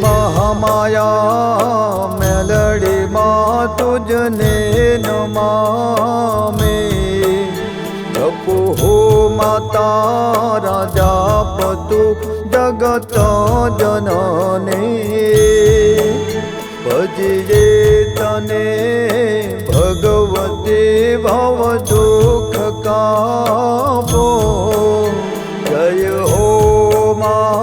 મહામાયા મેલડીમાં તુજને નમામે. જપુ હો માતા રાજા પતુ જગત જનને. ભજીએ તને ભગવતી ભવ દુઃખ કાપો. જય હો મા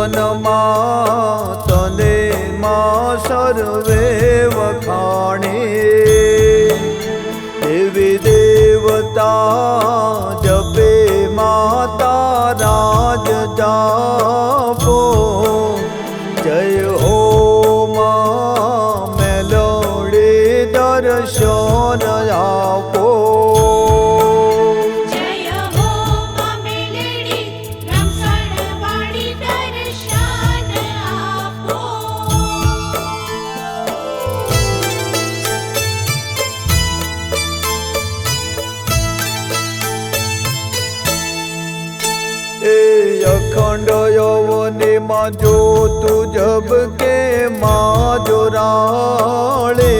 ભુવનમાં તને માં સર્વે વખાણે. દેવી દેવતા યૌવનીમાં જો તું જબ કે માં જોરાળે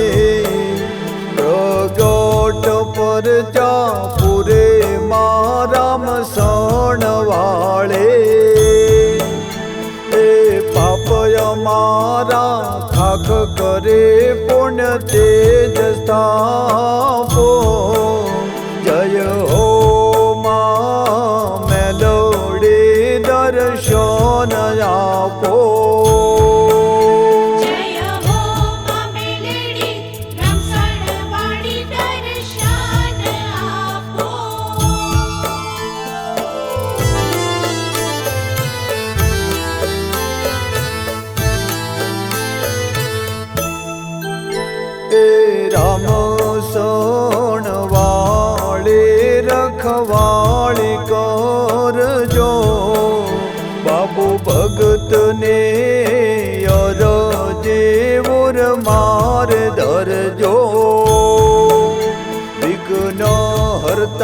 પ્રગટ પર ચાપુરે મારામ સણવાળે એ પાપય મારા ખાખ કરે પુણ્ય તેજ સ્થાપો. જય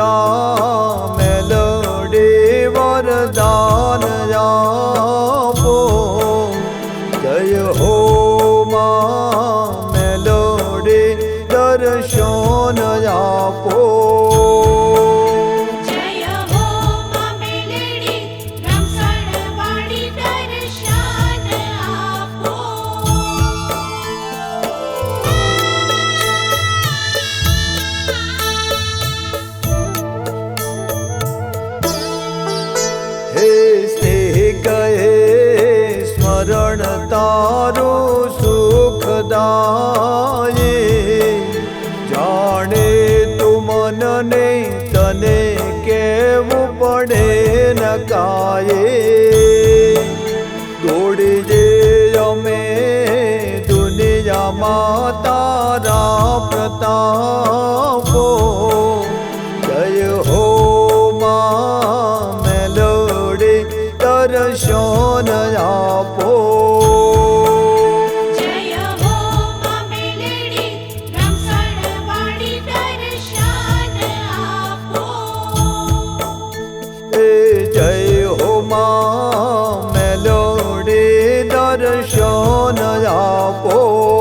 জন શરણ તારું સુખદાયે જાણે તું મનને તને કેવું પડે ન કાયે દોડી જે અમે દુનિયા માતા পো